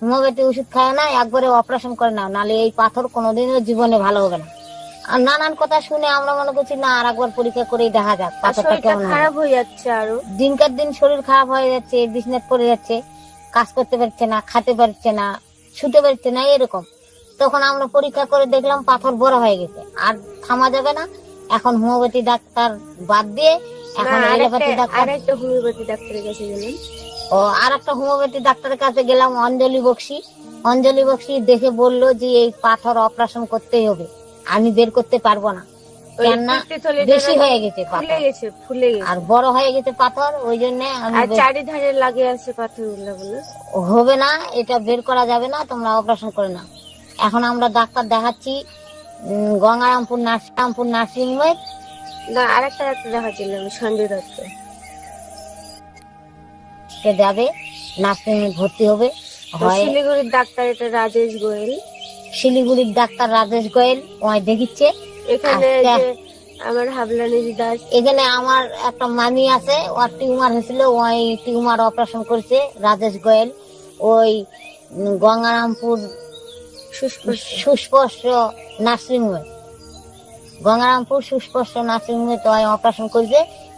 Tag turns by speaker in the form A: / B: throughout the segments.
A: Homeopathy ওষুধ খাও না একবারে অপারেশন করে নাও নালে এই পাথর কোনোদিনও জীবনে ভালো হবে না। আর নানান কথা শুনে আমরা মনে করছি না আর একবার পরীক্ষা করেই দেখা যাক পাথরটা কেমন
B: খারাপ হয়ে যাচ্ছে আরও।
A: দিনকার দিন শরীর খারাপ হয়ে যাচ্ছে বিছনাত পড়ে যাচ্ছে কাজ করতে পারছে না খেতে পারছে না শুতে পারছে না এরকম। তখন আমরা পরীক্ষা করে দেখলাম পাথর বড় হয়ে গেছে আর থামা যাবে না। এখন হোমিওপ্যাথি ডাক্তার বাদ দিয়ে এখন এলোপ্যাথি ডাক্তার
B: আর একটা হোমিওপ্যাথি ডাক্তারের কাছে গেলাম।
A: ও আর একটা হোমিওপ্যাথি ডাক্তারের কাছে গেলাম অঞ্জলি বক্সি। অঞ্জলি বক্সি দেখে বলল যে এই পাথর অপারেশন করতেই হবে। আমি বের করতে পারব না। কেননা বেশি হয়ে গেছে
B: ফুলে গেছে ফুলে গেছে।
A: আর বড় হয়ে গেছে পাথর ওই জন্য আমি
B: চারিধারে লাগে আছে পাথরগুলো
A: হবে না এটা বের করা যাবে না তোমরা অপারেশন করে নাও। এখন আমরা ডাক্তার দেখাচ্ছি গঙ্গারামপুর নার্সিংপুর নার্সিং হোমে
B: না আর একটা ডাক্তার দেখাচ্ছিলাম সঞ্জয় দত্ত।
A: সে যাবে নার্সিং ভর্তি হবে হয়
B: শিলিগুড়ির ডাক্তার এটা রাজেশ গোয়েল।
A: শিলিগুড়ির ডাক্তার রাজেশ গোয়েল ওই দেখিচ্ছে।
B: এখানে। আমার হাবলানি দাস
A: এখানে আমার একটা মামি আছে ওর টিউমার হয়েছিল ওই টিউমার অপারেশন করছে রাজেশ গোয়েল। ওই গঙ্গারামপুর সুস্পর্শ নার্সিং হোমে গঙ্গারামপুর সুস্পর্শ নার্সিং হোমে তো অপারেশন করছে।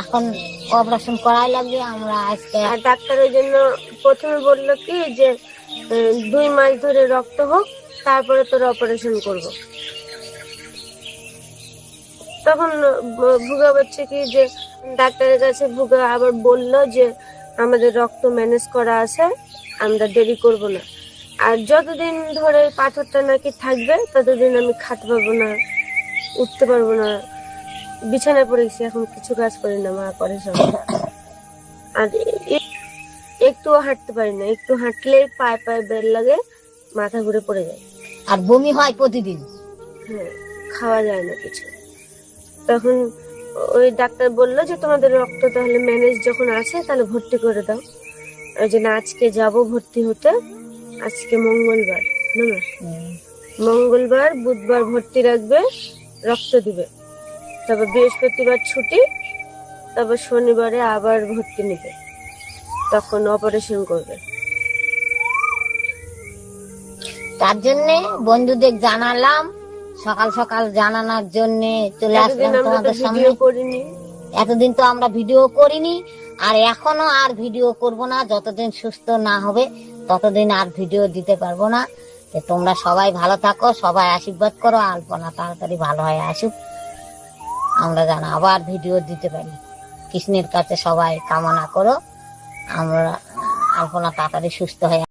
A: এখন অপারেশন করাই লাগবে, আমরা আজকে
B: আর ডাক্তার ওই জন্য প্রথমে বলল কি যে দুই মাস ধরে রক্ত হোক, তারপরে তোর অপারেশন করব। তখন ভুগা বলছে কি যে, ডাক্তারের কাছে ভুগা আবার বলল যে, আমাদের রক্ত ম্যানেজ করা আছে, আমরা দেরি করব না। আর যতদিন ধরে পাথরটা নাকি থাকবে, ততদিন আমি খাতে পারব না, উঠতে পারব না। বিছানায় পড়ে গেছি এখন কিছু কাজ করি না মা করে সব। আর একটুও হাঁটতে পারি না একটু হাঁটলেই পায়ে পায়ে বের লাগে মাথা ঘুরে পড়ে যায়।
A: আর বমি হয় প্রতিদিন?
B: হ্যাঁ খাওয়া যায় না কিছু। তখন ওই ডাক্তার বলল যে তোমাদের রক্ত তাহলে ম্যানেজ যখন আছে তাহলে ভর্তি করে দাও। ওই জন্য আজকে যাব ভর্তি হতে আজকে মঙ্গলবার না না মঙ্গলবার বুধবার ভর্তি রাখবে রক্ত দিবে। তারপর বৃহস্পতিবার ছুটি তারপর শনিবারে আবার ভর্তি নেবে। তখন অপারেশন করবে।
A: তার জন্য বন্ধুদের জানালাম সকাল সকাল জানানোর জন্য চলে আসলাম তোমাদের সামনে। এতদিন তো আমরা ভিডিও করিনি আর এখনও আর ভিডিও করব না। যতদিন সুস্থ না হবে ততদিন আর ভিডিও দিতে পারব না। তোমরা সবাই ভালো থাকো সবাই আশীর্বাদ করো আলপনা তাড়াতাড়ি ভালো হয়ে আসুক। আমরা যেন আবার ভিডিও দিতে পারি। কৃষ্ণের কাছে সবাই কামনা করো। আমরা আলপনা তাড়াতাড়ি সুস্থ হয়ে